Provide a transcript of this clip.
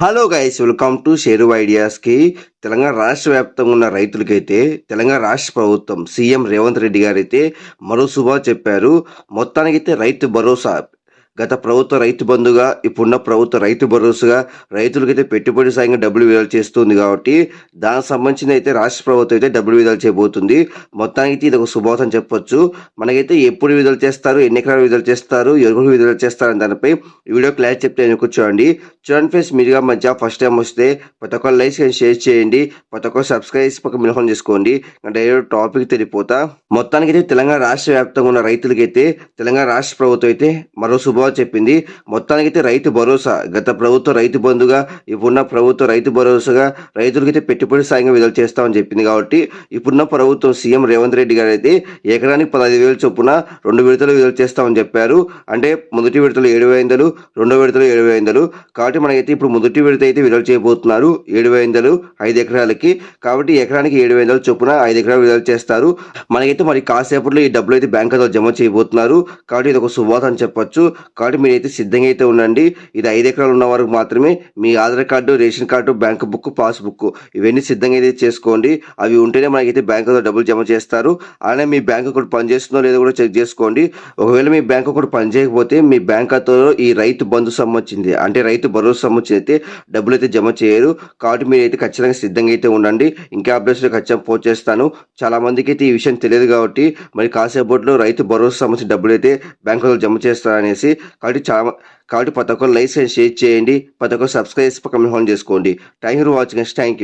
Hello guys welcome to Sheru ఐడియాస్కి Telangana రాష్ట్ర వ్యాప్తంగా ఉన్న రైతులకైతే తెలంగాణ రాష్ట్ర ప్రభుత్వం సీఎం రేవంత్ రెడ్డి గారు అయితే మరో శుభా చెప్పారు. మొత్తానికైతే రైతు భరోసా గత ప్రభుత్వ రైతు బంధుగా ఇప్పుడున్న ప్రభుత్వ రైతు భరోసాగా రైతులకైతే పెట్టుబడి సాయంగా డబ్బులు విడుదల చేస్తుంది కాబట్టి దానికి సంబంధించిన అయితే రాష్ట్ర ప్రభుత్వం అయితే డబ్బులు విడుదల చేయబోతుంది. మొత్తానికి ఇది ఒక శుభాతం చెప్పొచ్చు. మనకైతే ఎప్పుడు విడుదల చేస్తారు ఎన్ని ఎకరాలు విడుదల చేస్తారు ఎవరు విడుదల చేస్తారు దానిపై వీడియో క్లారిటీ చెప్తే కూర్చోండి చూడండి. ఫ్రెండ్స్ మీరుగా మధ్య ఫస్ట్ టైం వస్తే ప్రతి ఒక్క లైక్ అండ్ షేర్ చేయండి. ప్రతి ఒక్క సబ్స్క్రైబ్ చేసి పక్క మిలహం చేసుకోండి. డైరెక్ట్ టాపిక్ తెలిపోతా. మొత్తానికి అయితే తెలంగాణ రాష్ట్ర వ్యాప్తంగా ఉన్న రైతులకైతే తెలంగాణ రాష్ట్ర ప్రభుత్వం అయితే మరో శుభ శుభాలు చెప్పింది. మొత్తానికైతే రైతు భరోసా. గత ప్రభుత్వ రైతు బంధుగా ఇప్పుడున్న ప్రభుత్వ రైతు భరోసాగా రైతులకైతే పెట్టుబడి సాయంగా విడుదల చేస్తామని చెప్పింది కాబట్టి ఇప్పుడున్న ప్రభుత్వం సీఎం రేవంత్ రెడ్డి గారు అయితే ఎకరానికి పదహైదు వేలు చొప్పున రెండు విడతలు విడుదల చేస్తామని చెప్పారు. అంటే మొదటి విడతలు ఏడు వందలు రెండో విడతలు ఏడు వందలు కాబట్టి మనకైతే ఇప్పుడు మొదటి విడత అయితే విడుదల చేయబోతున్నారు. ఏడు వందలు ఐదు ఎకరాలకి. కాబట్టి ఎకరానికి ఏడు వందలు చొప్పున ఐదు ఎకరాలు విడుదల చేస్తారు. మనకైతే మరి కాసేపట్లో ఈ డబ్బులు అయితే బ్యాంక్ ఖాతాలో జమ చేయబోతున్నారు. కాబట్టి ఇది ఒక శుభాత అని చెప్పొచ్చు. కాబట్టి మీరైతే సిద్ధంగా అయితే ఉండండి. ఇది ఐదు ఎకరాలు ఉన్న వరకు మాత్రమే మీ Aadhaar card ration card bank book passbook ఇవన్నీ సిద్ధంగా అయితే చేసుకోండి. అవి ఉంటేనే మనకైతే బ్యాంకులో డబ్బులు జమ చేస్తారు. అలానే మీ బ్యాంక్ అకౌంట్ పనిచేస్తుందో లేదో కూడా చెక్ చేసుకోండి. ఒకవేళ మీ బ్యాంక్ అకౌంట్ పనిచేయకపోతే మీ బ్యాంక్ ఖాతాలో ఈ రైతు బంధు సంబంధించింది అంటే రైతు భరోసా సంబంధించి అయితే డబ్బులు అయితే జమ చేయరు. కాబట్టి మీరైతే ఖచ్చితంగా సిద్ధంగా అయితే ఉండండి. ఇంకా అప్డేట్స్ ఖచ్చితంగా పోస్ట్ చేస్తాను. చాలా మందికి అయితే ఈ విషయం తెలియదు కాబట్టి మరి కాసేపట్లో రైతు భరోసా సంబంధించిన డబ్బులు అయితే బ్యాంకులో జమ చేస్తారనేసి కాబట్టి చాలా కాబట్టి ప్రతి ఒక్కరు లైక్ అండ్ షేర్ చేయండి. ప్రతి ఒక్కరు సబ్స్క్రైబ్ చేసి పక్కన హోన్ చేసుకోండి. Thank you for watching thank you